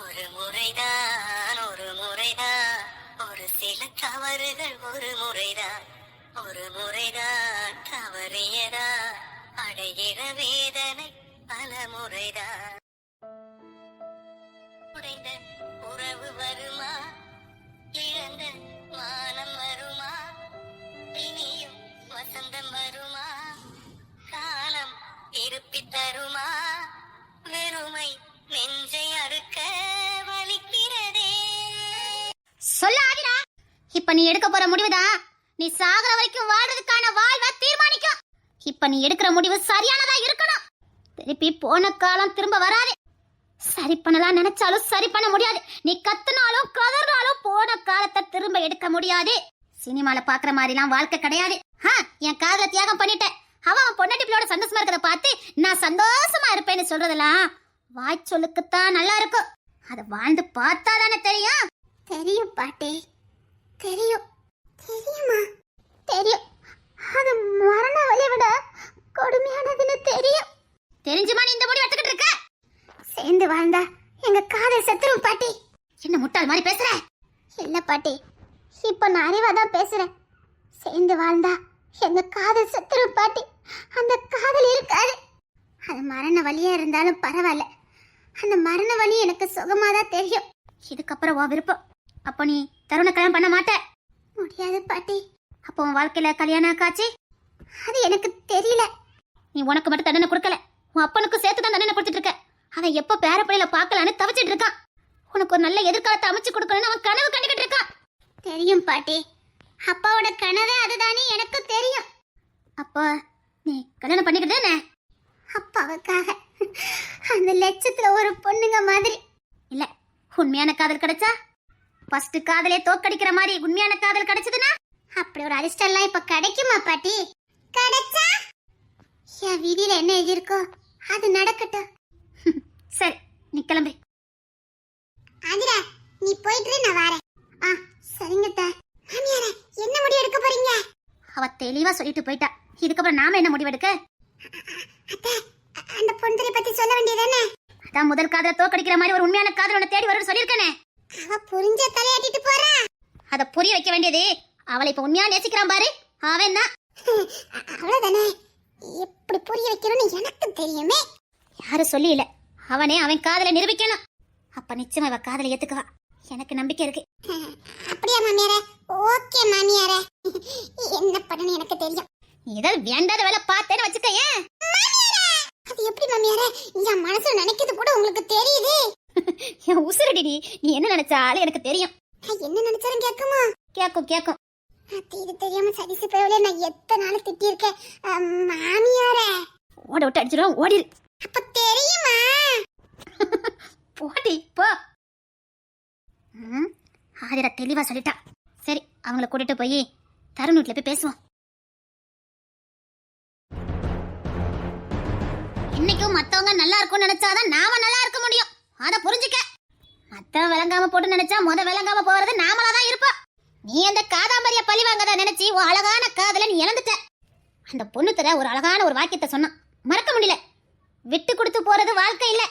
ஒரு முறைதான் ஒரு முறைதான். ஒரு சில தவறுகள் ஒரு முறைதான். ஒரு முறைதான் தவறியதா அடைகிற வேதனை பல முறைதான். உடைந்த உறவு வருமா? இழந்த மானம் வருமா? இனியும் வசந்தம் வருமா? காலம் திருப்பி தருமா? வெறுமை நெஞ்சை அறுக்க வலிக்கிறதே. சொல்லாதடா. இப்ப நீ எடுக்க போற முடிவுதான். நீ சாகர வரைக்கும் வாழ்றதுக்கான வாழ்வை தீர்மானிக்கும். இப்ப நீ எடுக்கிற முடிவு சரியானதா இருக்கணும். திருப்பி போன காலம் திரும்ப வராது. சரி பண்ணலாம் நினைச்சாலும் சரி பண்ண முடியாது. நீ கத்துனாலும் கதறினாலும் போன காலத்தை திரும்ப எடுக்க முடியாது. சினிமால பாக்குற மாதிரிலாம் வாழ்க்கை கிடையாது. என் காதல தியாகம் பண்ணிட்டேன். அவன் அவன் பிள்ளையோட சந்தோஷமா இருக்கிறத பார்த்து நான் சந்தோஷமா இருப்பேன்னு சொல்றதெல்லாம் வாய் சொல்லுக்குத்தான் நல்லா இருக்கும் அதை வாழ்ந்து பார்த்தா தானே தெரியும். தெரியும் பாட்டி. தெரியும். தெரியுமா? தெரியும். அது மரண வலியை விட கொடுமையானதுன்னு தெரியும். தெரிஞ்சுமா நீ இந்த முடிவு எடுத்துக்கிட்டு இருக்க? சேர்ந்து வாழ்ந்தா எங்க காதல் செத்துரும் பாட்டி. என்ன முட்டாள் மாதிரி பேசுற? இல்ல பாட்டி. இப்ப நான் அறிவா தான் பேசுறேன். சேர்ந்து வாழ்ந்தா எங்க காதல் செத்துரும் பாட்டி. அந்த காதல் இருக்காது. அது மரண வலியா இருந்தாலும் பரவாயில்ல. அந்த மரண வலி எனக்கு சுகமா தான் தெரியும். இதுக்கப்புறம் உன் விருப்பம். அப்போ நீ தருண கல்யாணம் பண்ண மாட்ட. முடியாது பாட்டி. அப்போ உன் வாழ்க்கையில கல்யாணம் காட்சி அது எனக்கு தெரியல. நீ உனக்கு மட்டும் தண்டனை கொடுக்கல. உன் அப்பனுக்கும் சேர்த்து தான் தண்டனை கொடுத்துட்டு இருக்க. அவன் எப்போ பேர பிள்ளையில பார்க்கலான்னு தவிச்சிட்டு இருக்கான். உனக்கு ஒரு நல்ல எதிர்காலத்தை அமைச்சு கொடுக்கணும்னு அவன் கனவு கண்டுகிட்டு இருக்கான். தெரியும் பாட்டி. அப்பாவோட கனவே அதுதானே எனக்கு தெரியும். அப்போ நீ கல்யாணம் பண்ணிக்கிட்டு தானே? அப்பாவுக்காக. அந்த லட்சத்துல ஒரு பொண்ணுங்க மாதிரி. இல்ல உண்மையான காதல் கிடைச்சா? ஃபர்ஸ்ட் காதலே தோக்கடிக்கிற மாதிரி உண்மையான காதல் கிடைச்சதுன்னா? அப்படி ஒரு அதிர்ஷ்டம் எல்லாம் இப்ப கிடைக்குமா பாட்டி? கிடைச்சா? என் விதியில என்ன எழுதியிருக்கோ அது நடக்கட்டும். சரி நீ கிளம்பு. ஆதிரா நீ போயிட்டு நான் வரேன். ஆ சரிங்க மாமியாரே என்ன முடிவு எடுக்க போறீங்க? அவ தெளிவா சொல்லிட்டு போயிட்டா. இதுக்கப்புறம் நாம என்ன முடிவு எடுக்க? அந்த பொந்தரை பத்தி சொல்ல வேண்டியதானே அதான் முதல் காதல தோக்கடிக்கிற மாதிரி ஒரு உண்மையான காதல் உன்னை தேடி வரும்னு சொல்லியிருக்கேனே. அவ புரிஞ்ச தலையாட்டிட்டு போறா. அத புரிய வைக்க வேண்டியது. அவளை இப்ப உண்மையா நேசிக்கிறான் பாரு. அவன் தான். அவ்வளவுதானே? எப்படி புரிய வைக்கணும்னு எனக்கு தெரியுமே. யாரும் சொல்லி இல்ல அவனே அவன் காதலை நிரூபிக்கணும். அப்ப நிச்சயமா இவ காதலை ஏத்துக்குவா. எனக்கு நம்பிக்கை இருக்கு. அப்படியா மாமியாரே? ஓகே மாமியாரே. என்ன பண்ணணும் எனக்கு தெரியும். ஏதாவது வேண்டாத வேலை பார்த்தேன்னு வச்சுக்க ஏன் அது எப்படி மாமியாரே? என் மனசுல நினைக்கிறது கூட உங்களுக்கு தெரியுது. என் உசுரடி நீ? என்ன நினைச்சாலும் எனக்கு தெரியும். என்ன நினைச்சாலும் கேட்குமா? கேட்கும் கேட்கும் அத்தை இது தெரியாம சரிசு பயவுல நான் எத்தனை நாள் திட்டியிருக்கேன். மாமியாரே. ஓட விட்டு அடிச்சிடும் ஓடிரு. அப்ப தெரியுமா? போடி போ. ஆதிரா தெளிவா சொல்லிட்டா. சரி அவங்கள கூட்டிட்டு போய் தருண் வீட்டுல போய் பேசுவோம். மத்தவங்க நல்லா இருக்கும்னு நினைச்சாதான் நாம நல்லா இருக்க முடியும். அத புரிஞ்சுக்க. மத்தவன் விளங்காம போட்டு நினைச்சா முத விளங்காம போறது நாமளா தான் இருப்போம். நீ அந்த காதாம்பரிய பழி வாங்கதா நினைச்சு உன் அழகான காதல நீ இழந்துட்ட அந்த பொண்ணு தர ஒரு அழகான ஒரு வாக்கியத்தை சொன்னான். மறக்க முடியல. விட்டு கொடுத்து போறது வாழ்க்கை இல்ல.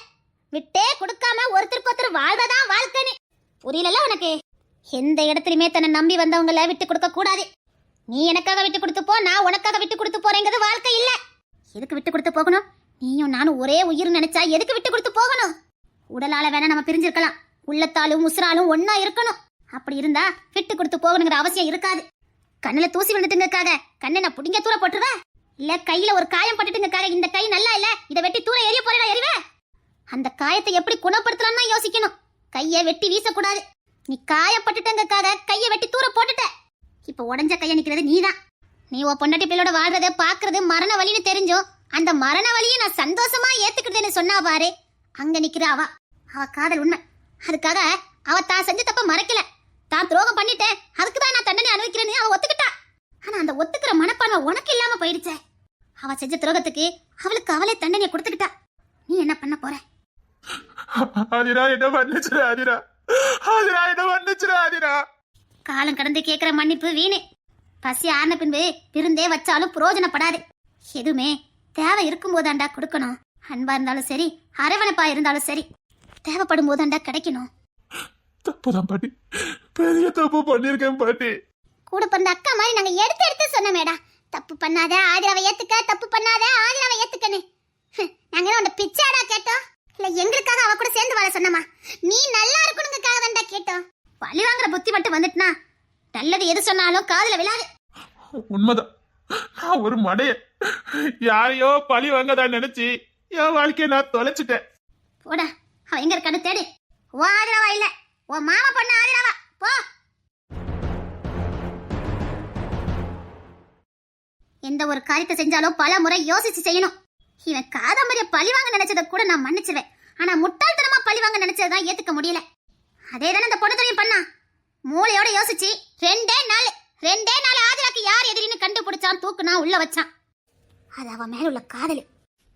விட்டே கொடுக்காம ஒருத்தருக்கு ஒருத்தர் வாழ்வதான் வாழ்க்கைன்னு. புரியல உனக்கு? எந்த இடத்துலயுமே தன்னை நம்பி வந்தவங்கள விட்டு கொடுக்க கூடாது. நீ எனக்காக விட்டு கொடுத்து போ நான் உனக்காக விட்டு கொடுத்து போறேங்கிறது வாழ்க்கை இல்ல. எதுக்கு விட்டு கொடுத்து போகணும்? நீயும் நானும் ஒரே உயிர் நினைச்சா எதுக்கு விட்டு கொடுத்து போகணும்? உடலால வேணா நம்ம பிரிஞ்சிருக்கலாம். உள்ளத்தாலும் உசுராலும் ஒன்னா இருக்கணும். அப்படி இருந்தா விட்டு கொடுத்து போகணுங்கிற அவசியம் இருக்காது. கண்ணில் தூசி விழுந்துட்டுங்கக்காக கண்ணை நான் புடிங்க தூர போட்டுருவேன் இல்ல கையில ஒரு காயம் பட்டுட்டுங்கக்காக இந்த கை நல்லா இல்ல? இதை வெட்டி தூர எரிய போறேன் எறிவே அந்த காயத்தை எப்படி குணப்படுத்தலாம்னு தான் யோசிக்கணும். கையை வெட்டி வீசக்கூடாது. நீ காயப்பட்டுட்டங்கக்காக கையை வெட்டி தூர போட்டுட்ட. இப்போ உடஞ்ச கையை நிற்கிறது நீ நீதான். நீ உன் பொண்டாட்டி பிள்ளையோட வாழ்றத பாக்குறது மரண வழின்னு தெரிஞ்சும் அந்த மரண வலியை நான் சந்தோஷமா ஏத்துக்கிட்டேன்னு சொன்னா பாரு. அங்க நிக்கிற அவ. அவ காதல் உண்மை. அதுக்காக அவ தான் செஞ்ச தப்ப மறைக்கல. தான் துரோகம் பண்ணிட்டேன். அதுக்கு தான் நான் தண்டனை அனுபவிக்கிறேன்னு அவ ஒத்துக்கிட்டா. ஆனா அந்த ஒத்துக்கிற மனப்பான்மை உனக்கு இல்லாம போயிடுச்சே. அவ செஞ்ச துரோகத்துக்கு அவளுக்கு அவளே தண்டனையை கொடுத்துக்கிட்டா. நீ என்ன பண்ண போற? ஆதிரா என்ன மன்னிச்சிரு ஆதிரா. ஆதிரா என்ன மன்னிச்சிரு ஆதிரா. காலம் கடந்து கேட்கிற மன்னிப்பு வீணே. பசி ஆன பின்பு விருந்தே வச்சாலும் பிரயோஜனப்படாது எதுவுமே தேவை இருக்கும்போதாண்டா கொடுக்கணும். அன்பா இருந்தாலும் சரி அரவணைப்பா இருந்தாலும் சரி தேவைப்படும் போதாண்டா கிடைக்கணும். தப்புதான் பாட்டி. பெரிய தப்பு பண்ணிருக்கேன் பாட்டி. கூட பிறந்த அக்கா மாதிரி நாங்க எடுத்து எடுத்து சொன்னமேடா. தப்பு பண்ணாத ஆதிராவை ஏத்துக்க தப்பு பண்ணாத ஆதிராவை ஏத்துக்கன்னு. நாங்க என்ன உன்னை பிச்சாடா கேட்டோம்? இல்ல எங்களுக்காக அவ கூட சேர்ந்து வாழ சொன்னமா? நீ நல்லா இருக்கணுங்கக்காக தான்டா கேட்டோம். பழி வாங்குற புத்தி மட்டும் வந்துட்டுனா நல்லது எது சொன்னாலும் காதுல விழாது. உண்மைதான். நான் ஒரு மடைய யாரையோ பழி வாங்கதான் நினைச்சு என் வாழ்க்கைய நான் தொலைச்சிட்டேன். போடா அவ எங்க இருக்கான்னு தேடு. ஓ ஆதிராவா இல்ல. ஓ மாமா பொண்ணு ஆதிராவா? போ. எந்த ஒரு காரியத்தை செஞ்சாலும் பல முறை யோசிச்சு செய்யணும். இவன் காதம்பரிய பழிவாங்க நினைச்சதை கூட நான் மன்னிச்சிருவேன். ஆனா முட்டாள்தனமா பழிவாங்க நினைச்சதான் ஏத்துக்க முடியல. அதே தானே இந்த பொண்ணு பண்ணா. மூளையோட யோசிச்சு ரெண்டே நாள் ரெண்டே நாள் ஆதிராக்கு யார் எதிரின்னு கண்டுபிடிச்சான் தூக்குனா உள்ள வச்சான். அது அவன் மேல உள்ள காதலு.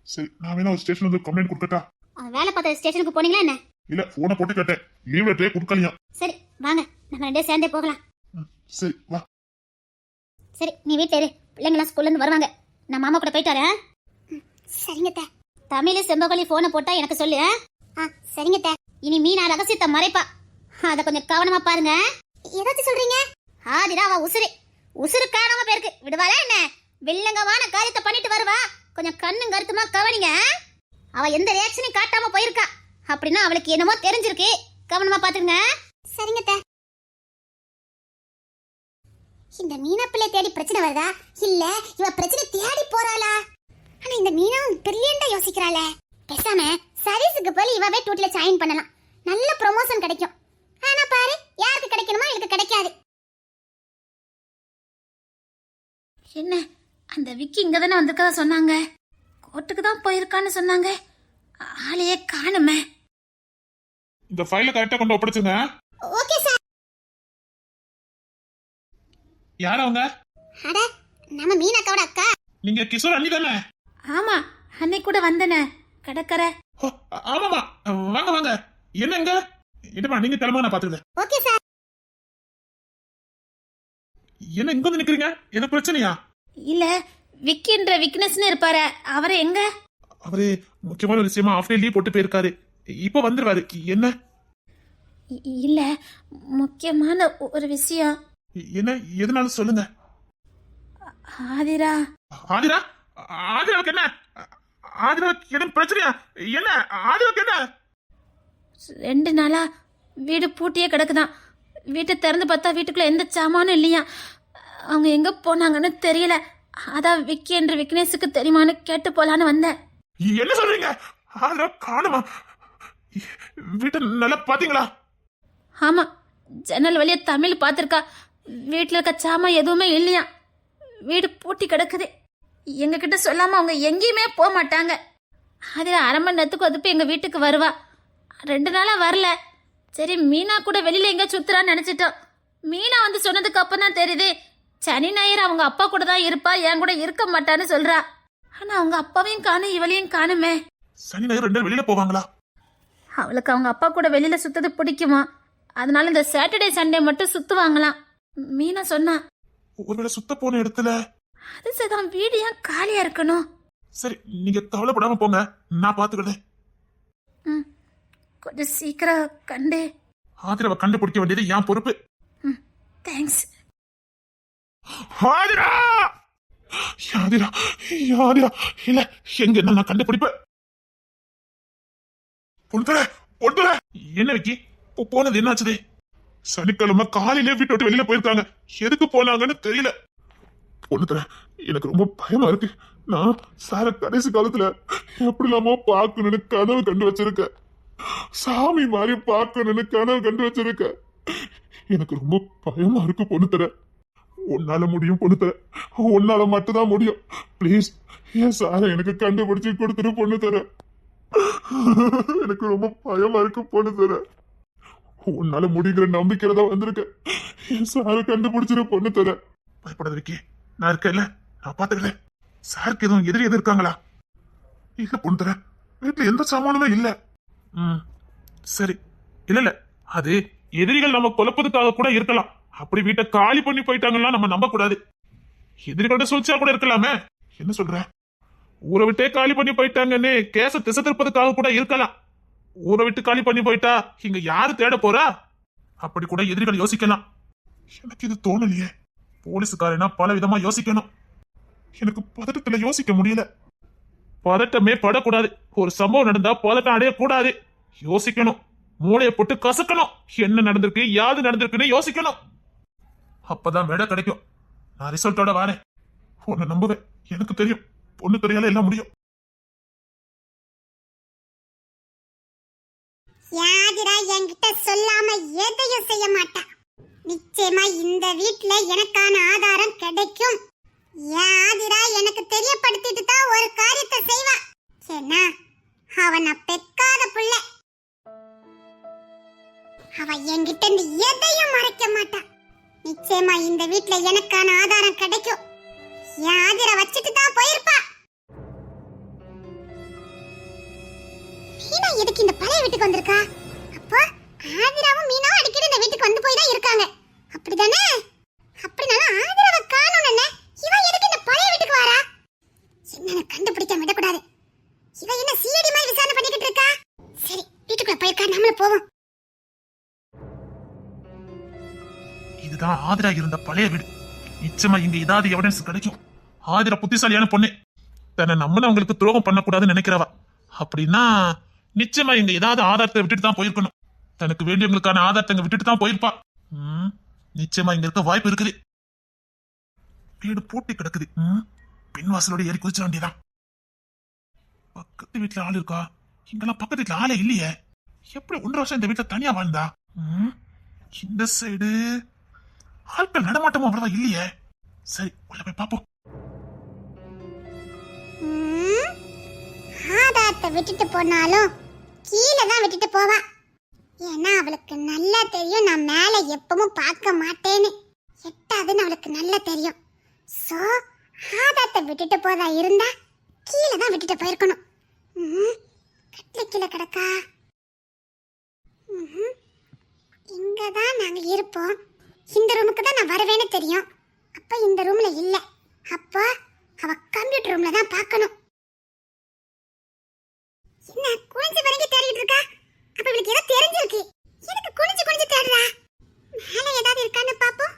சரி நான் வேணா ஒரு ஸ்டேஷன் வந்து கம்ப்ளைண்ட் கொடுக்கட்டா? அவன் வேலை பார்த்த ஸ்டேஷனுக்கு போனீங்களா என்ன? இல்ல போனை போட்டு கேட்டேன். லீவ் லெட்டரே கொடுக்கலையா சரி வாங்க. நம்ம ரெண்டே சேர்ந்தே போகலாம். சரி வா. சரி நீ வீட்டில் இரு. பிள்ளைங்களாம் ஸ்கூல்ல இருந்து வருவாங்க. நான் மாமா கூட போயிட்டு வரேன். சரிங்க தமிழ் செம்பகொலி போனை போட்டா எனக்கு சொல்லு. ஆ? சரிங்க இனி மீனா ரகசியத்தை மறைப்பா. அத கொஞ்சம் கவனமா பாருங்க. ஏதாச்சும் சொல்றீங்க? ஆதிரா அவ உசுரு உசுரு காணாம போயிருக்கு. விடுவாளா என்ன? வில்லங்கமான காரியத்தை பண்ணிட்டு வருவா. கொஞ்சம் கண்ணும் கருத்துமா கவனிங்க? அவ எந்த ரியாக்ஷனையும் காட்டாம போயிருக்கா. அப்படின்னா அவளுக்கு என்னமோ தெரிஞ்சிருக்கு. கவனமா பாத்துங்க சரிங்க இந்த மீனா பிள்ளை தேடி பிரச்சனை வருதா? இல்ல இவ பிரச்சனை தேடி போறாளா? ஆனா இந்த மீனாவும் பிரில்லியண்டா யோசிக்கிறாளே. பேசாம சர்வீஸுக்கு போய் இவவே டூட்ல ஜாயின் பண்ணலாம். நல்ல ப்ரொமோஷன் கிடைக்கும். ஆனா பாரு யாருக்கு கிடைக்கணுமோ எனக்கு கிடைக்காது. என்ன? அந்த விக்கி இங்க தானே வந்திருக்கதா சொன்னாங்க? கோர்ட்டுக்கு தான் போயிருக்கான்னு சொன்னாங்க. ஆளையே காணுமே. இந்த ஃபைல கரெக்டா கொண்டு ஒப்படைச்சுங்க ஓகே சார். யார் அவங்க? அட நம்ம மீனாக்காவோட அக்கா. நீங்க கிஷோர் அண்ணி தானே? ஆமா அன்னைக்கு கூட வந்தனே. கடற்கரை. ஆமாமா வாங்க வாங்க. என்னங்க என்னப்பா நீங்க கிளம்ப நான் பாத்துக்கிறேன் ஓகே சார். என்ன இங்க வந்து நிக்கிறீங்க? என்ன பிரச்சனையா? இல்ல விக்கின்ற விக்னஸ்னு இருப்பாரு. அவரை எங்க? அவரு முக்கியமான ஒரு விஷயமா ஆஃப் டே லீவ் போட்டு போயிருக்காரு. இப்ப வந்துருவாரு. என்ன? இல்ல முக்கியமான ஒரு விஷயம். என்ன? எதுனாலும் சொல்லுங்க. ஆதிரா. ஆதிரா? ஆதிராவுக்கு என்ன? ஆதிராவுக்கு என்ன பிரச்சனையா? என்ன? ஆதிராவுக்கு என்ன? ரெண்டு நாளா வீடு பூட்டியே கிடக்குதான். வீட்டை திறந்து பார்த்தா வீட்டுக்குள்ள எந்த சாமானும் இல்லையா? அவங்க எங்க போனாங்கன்னு தெரியல. அதான் விக்கி என்று விக்னேஷுக்கு தெரியுமான்னு கேட்டு போலான்னு வந்தேன். என்ன சொல்றீங்க? ஆதிரா காணுமா? வீட்டை நல்லா பாத்தீங்களா? ஆமா ஜன்னல் வழியா தமிழ் பார்த்துருக்கா. வீட்டில் இருக்க சாமான் எதுவுமே இல்லையா? வீடு பூட்டி கிடக்குது. எங்ககிட்ட சொல்லாம அவங்க எங்கேயுமே போக மாட்டாங்க. அது அரை மணி நேரத்துக்கு ஒதுப்பு எங்க வீட்டுக்கு வருவா. ரெண்டு நாளா வரல. சரி மீனா கூட வெளியில எங்க சுத்துறான்னு நினைச்சிட்டோம். மீனா வந்து சொன்னதுக்கு அப்புறம் தான் தெரியுது. சனி ஞாயிறு அவங்க அப்பா கூட தான் இருப்பா என் கூட இருக்க மாட்டான்னு சொல்றா. ஆனா அவங்க அப்பாவையும் காணும் இவளையும் காணுமே. சனி ஞாயிறு ரெண்டு வெளியில போவாங்களா? அவளுக்கு அவங்க அப்பா கூட வெளியில சுத்தது பிடிக்குமா? அதனால இந்த சாட்டர்டே சண்டே மட்டும் சுத்துவாங்களாம். மீனா சொன்னா ஒருவேளை சுத்த போன இடத்துல? அது சரிதான் வீடு ஏன் காலியா இருக்கணும்? சரி நீங்க கவலைப்படாம போங்க. நான் பாத்துக்கிறேன். கொஞ்சம் சீக்கிரம் கண்டு. ஆதிராவை கண்டுபிடிக்க வேண்டியது என் பொறுப்பு. தேங்க்ஸ் ஆதிரா யாதிரா யாதிரா இல்ல எங்க நான் கண்டுபிடிப்பேன்? பொண்ணுல பொண்ணுல என்ன விக்கி? போனது என்னாச்சுதே? சனிக்கிழமை காலையிலே வீட்டு விட்டு வெளியில போயிருக்காங்க. எதுக்கு போனாங்கன்னு தெரியல. பொண்ணுல எனக்கு ரொம்ப பயமா இருக்கு. நான் சார கடைசி காலத்துல எப்படி இல்லாமோ பாக்கணும்னு கனவு கண்டு வச்சிருக்கேன். சாமி மாதிரி பார்க்கணும்னு கனவு கண்டு வச்சிருக்கேன். எனக்கு ரொம்ப பயமா இருக்கு பொண்ணு உன்னால முடியும் பொண்ணு உன்னால மட்டும்தான் முடியும். ப்ளீஸ் ஏன் சார எனக்கு கண்டுபிடிச்சு கொடுத்துரு பொண்ணு தர எனக்கு ரொம்ப பயமா இருக்கு பொண்ணு தர உன்னால முடிங்கிற நம்பிக்கையில தான் வந்திருக்கேன். என் சார கண்டுபிடிச்சிரு பொண்ணு தர பயப்படாத இருக்கே நான் இருக்கேன்ல. நான் பாத்துக்கிறேன் சாருக்கு எதுவும் எதிரி எது இருக்காங்களா? இல்ல பொண்ணு தர வீட்டுல எந்த சாமானுமே இல்ல. ம். சரி. இல்ல இல்ல. அது எதிரிகள் நம்ம குழப்பதுக்காக கூட இருக்கலாம். அப்படி வீட்டை காலி பண்ணி போயிட்டாங்கன்னா நம்ம நம்ப கூடாது. எதிரிகளோட சூழ்ச்சியா கூட இருக்கலாமே. என்ன சொல்ற? ஊரை விட்டே காலி பண்ணி போயிட்டாங்கன்னு கேச திசை திருப்பதுக்காக கூட இருக்கலாம். ஊரை விட்டு காலி பண்ணி போயிட்டா இங்க யாரு தேட போறா? அப்படி கூட எதிரிகள் யோசிக்கலாம். எனக்கு இது தோணலையே. போலீஸுக்காரனா பல விதமா யோசிக்கணும். எனக்கு பதட்டத்துல யோசிக்க முடியல. பதட்டமே படக்கூடாது. ஒரு சம்பவம் நடந்தா பதட்டம் அடையக்கூடாது. யோசிக்கணும். மூளையை போட்டு கசக்கணும். என்ன நடந்திருக்கு யாது நடந்திருக்குன்னு யோசிக்கணும். அப்பதான் விட கிடைக்கும். நான் ரிசல்ட்டோட வரேன். உன்னை நம்புவேன். எனக்கு தெரியும். பொண்ணு தெரியால எல்லாம் முடியும். யாதிரா என்கிட்ட சொல்லாம எதையும் செய்ய மாட்டா. நிச்சயமா இந்த வீட்ல எனக்கான ஆதாரம் கிடைக்கும். யாதிரா எனக்கு தெரியப்படுத்திட்டு தான் வீட்ல எனக்கான ஆதாரம் கிடைக்கும். யாதிரா வச்சுட்டு தான் போயிருப்பா. மீனா எதுக்கு இந்த பழைய வீட்டுக்கு வந்திருக்கா? அப்போ ஆதிராவும் மீனாவும் அடிக்கடி இந்த வீட்டுக்கு வந்து போய் தான் இருக்காங்க. அப்படிதானே? அப்படினாலும் ஆதிராவை காணோம் என்ன? இவ எதுக்கு இந்த பழைய வீட்டுக்கு வரா? என்னன்னு கண்டுபிடிக்க விடக்கூடாது. இவ என்ன சிஐடி மாதிரி விசாரணை பண்ணிக்கிட்டு இருக்கா? சரி வீட்டுக்குள்ள போயிருக்கா? நம்மள போவோம். இதுதான் ஆதிரா இருந்த பழைய வீடு. நிச்சயமா இங்க ஏதாவது எவிடன்ஸ் கிடைக்கும். ஆதிரா புத்திசாலியான பொண்ணு. தன்னை நம்பினவங்களுக்கு துரோகம் பண்ணக்கூடாதுன்னு நினைக்கிறவா? அப்படின்னா நிச்சயமா இங்க ஏதாவது ஆதாரத்தை விட்டுட்டு தான் போயிருக்கணும். தனக்கு வேண்டியவங்களுக்கான ஆதாரத்தை விட்டுட்டு தான் போயிருப்பா. ம், நிச்சயமா இங்க இருக்க வாய்ப்பு இருக்குது. வீடு பூட்டி கிடக்குது. ம், பின் ஏறி குதிச்ச வேண்டியதான் பக்கத்து வீட்டுல ஆள் இருக்கா? இங்கெல்லாம் பக்கத்து வீட்டுல ஆளே இல்லையே. எப்படி ஒன்றரை வருஷம் இந்த வீட்டுல தனியா வாழ்ந்தா? ம், இந்த சைடு ஆட்கள் நடமாட்டமும் அவ்வளவா இல்லையே. சரி உள்ள போய் பாப்போம். ஆதாரத்தை விட்டுட்டு போனாலும் கீழே தான் விட்டுட்டு போவா. ஏன்னா அவளுக்கு நல்லா தெரியும் நான் மேலே எப்பவும் பார்க்க மாட்டேன்னு. எட்டாதுன்னு அவளுக்கு நல்லா தெரியும். ஸோ ஆதாரத்தை விட்டுட்டு போதா இருந்தா கீழே தான் விட்டுட்டு போயிருக்கணும். ம், கட்டில கீழே கிடக்கா. ம்ஹும். தான் நாங்க இருப்போம். இந்த ரூமுக்கு தான் நான் வருவேன்னு தெரியும். அப்போ இந்த ரூமில் இல்லை. அப்போ அவ கம்ப்யூட்டர் ரூம்ல தான் பார்க்கணும். என்ன குனிஞ்சு வரைக்கும் தேடிட்டு இருக்கா? அப்ப இவளுக்கு ஏதோ தெரிஞ்சிருக்கு. எனக்கு குனிஞ்சு குனிஞ்சு தேடுறா? மேலே ஏதாவது இருக்கான்னு பாப்போம்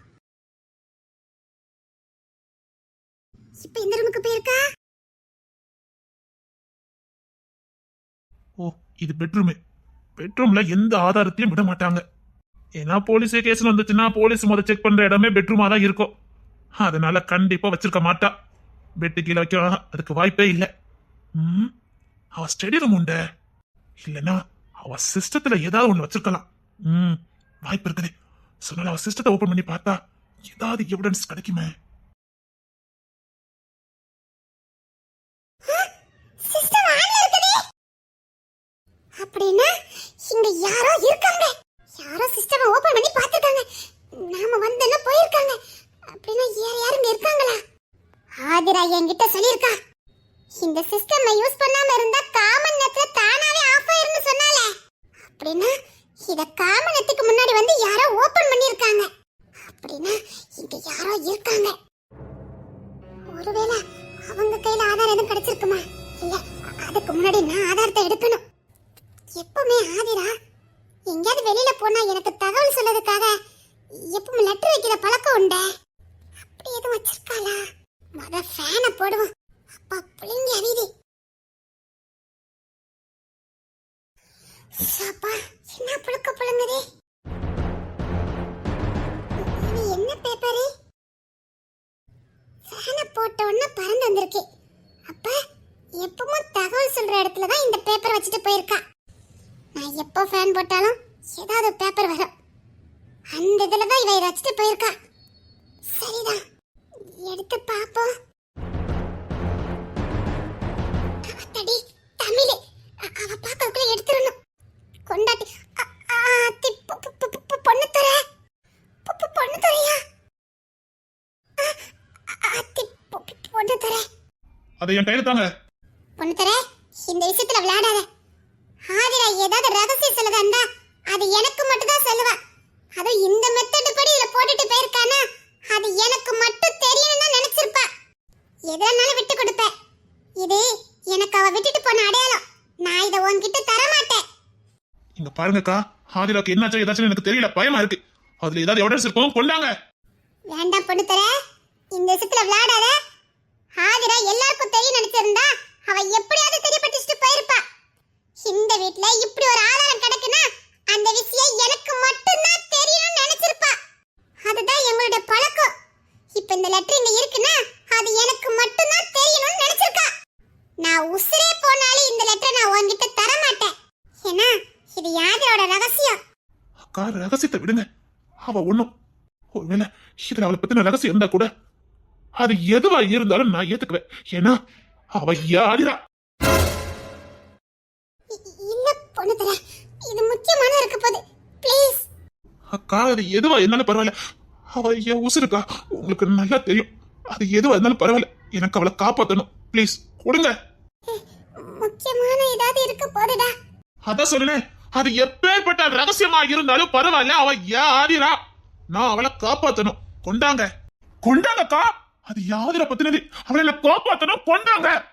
இப்ப இந்த ரூமுக்கு போயிருக்கா? ஓ இது பெட்ரூமு பெட்ரூம்ல எந்த ஆதாரத்தையும் விட மாட்டாங்க. ஏன்னா போலீஸே கேஸ் வந்துச்சுன்னா போலீஸ் முத செக் பண்ற இடமே பெட்ரூமா தான் இருக்கும். அதனால கண்டிப்பா வச்சிருக்க மாட்டா. பெட்டு கீழே வைக்க அதுக்கு வாய்ப்பே இல்லை. ம், அவ ஸ்டடி ரூம் உண்டு. இல்லைன்னா அவ சிஸ்டத்துல ஏதாவது ஒண்ணு வச்சிருக்கலாம். ம்? வாய்ப்பு இருக்குது. சொன்னால அவ சிஸ்டத்தை ஓபன் பண்ணி பார்த்தா ஏதாவது எவிடன்ஸ் கிடைக்குமே. அப்படின்னா இங்க யாரோ இருக்காங்க. யாரோ சிஸ்டம் ஓபன் பண்ணி பார்த்திருக்காங்க. நாம வந்தேன்னா போயிருக்காங்க. அப்படின்னா யார் யாரும் இருக்காங்களா? ஆதிரா என்கிட்ட சொல்லியிருக்கா. இந்த சிஸ்டம் யூஸ் பண்ணாம இருந்தா காமன் நேரத்துல தானாவே ஆஃப் ஆயிரும்னு சொன்னாலே. அப்படின்னா இத காமனத்துக்கு முன்னாடி வந்து யாரோ ஓபன் பண்ணிருக்காங்க அப்படின்னா இங்க யாரோ இருக்காங்க. ஒருவேளை அவங்க கையில ஆதாரம் எதுவும் கிடைச்சிருக்குமா? இல்ல அதுக்கு முன்னாடி நான் ஆதாரத்தை எடுக்கணும். எப்பவுமே ஆதிரா எங்கேயாவது வெளியில போனா எனக்கு தகவல் சொல்லதுக்காக எப்பவும் லெட்டர் வைக்கிற பழக்கம் உண்டே. அப்படி எதுவும் வச்சிருக்காளா? முத ஃபேனை போடுவோம். அப்பா புளிங்க அறியுது சாப்பா என்ன புழுக்க புழுங்குதே? இது என்ன பேப்பரு ஃபேனை போட்ட உடனே பறந்து வந்திருக்கு. அப்ப எப்பவும் தகவல் சொல்ற இடத்துல தான் இந்த பேப்பர் வச்சுட்டு போயிருக்கா. நான் எப்போ ஃபேன் போட்டாலும் ஏதாவது பேப்பர் வரும். அந்த இதுல தான் இவ வச்சுட்டு போயிருக்கா. சரிதான். எடுத்து பாப்போம் அத்தடி தமிழ். அவ பாக்கறதுக்குள்ள எடுத்துறணும் கொண்டாட்டி பொண்ணு தர பொண்ணு தரையா அத்தி பொ- பொ- பொண்ணு தர அதை என் கையில தாங்க. பொண்ணு தர இந்த விஷயத்துல விளையாடாத ஆதிரா ஏதாவது ரகசியம் சொல்லதா இருந்தா அது எனக்கு மட்டும் தான் சொல்லுவா அதுவும் இந்த மெத்தட் படி இதுல போட்டுட்டு போயிருக்கானா அது எனக்கு மட்டும் தெரியும்னு தான் நினைச்சிருப்பா எதுனாலும் விட்டு கொடுப்பேன் இது எனக்கு அவ விட்டுட்டு போன அடையாளம் நான் இதை உன்கிட்ட தர மாட்டேன் இங்க பாருங்கக்கா. ஆதிராக்கு என்னாச்சோ ஏதாச்சும் எனக்கு தெரியல. பயமா இருக்கு. அதுல ஏதாவது எவிடன்ஸ் இருக்கும் கொண்டாங்க வேண்டாம் பொண்ணு தர இந்த விஷயத்துல விளையாடாத. ஆதிரா எல்லாருக்கும் தெரியும் நினைச்சிருந்தா அவ எப்படியாவது தெரியப்பட்டுச்சுட்டு போயிருப்பா. இந்த வீட்ல இப்படி ஒரு ஆதாரம் கிடைக்குன்னா அந்த விஷயம் எனக்கு மட்டும்தான் தெரியணும்னு நினைச்சிருப்பா அதுதான் எங்களுடைய பழக்கம் இப்ப இந்த லெட்டர் இங்க இருக்குன்னா அது எனக்கு மட்டும்தான் தெரியணும்னு நினைச்சிருக்கா நான் உசிரே போனாலும் இந்த லெட்டரை நான் உன்கிட்ட தர மாட்டேன் ஏன்னா இது யாதரோட ரகசியம் அக்கா ரகசியத்தை விடுங்க அவ ஒண்ணும். ஒருவேளை இதுல அவளை பத்தின ரகசியம் இருந்தா கூட அது எதுவா இருந்தாலும் நான் ஏத்துக்குவேன். ஏன்னா அவ யாரிரா இ- இல்ல பொண்ணு தர இது முக்கியமான இருக்க போகுது. ப்ளீஸ் அக்கா அது எதுவா இருந்தாலும் பரவாயில்ல. அவ என் உசுருக்கா? உங்களுக்கு நல்லா தெரியும். அது எதுவா இருந்தாலும் பரவாயில்ல. எனக்கு அவளை காப்பாத்தணும். ப்ளீஸ் கொடுங்க. முக்கியமான ஏதாவது இருக்க போதுடா அதான் சொல்லுனேன். அது எப்பேற்பட்ட ரகசியமா இருந்தாலும் பரவாயில்ல அவ யாரிரா நான் அவளை காப்பாத்தணும். கொண்டாங்க. கொண்டாங்கக்கா? அது யாதிர பத்தினது? அவளை காப்பாத்தணும். கொண்டாங்க.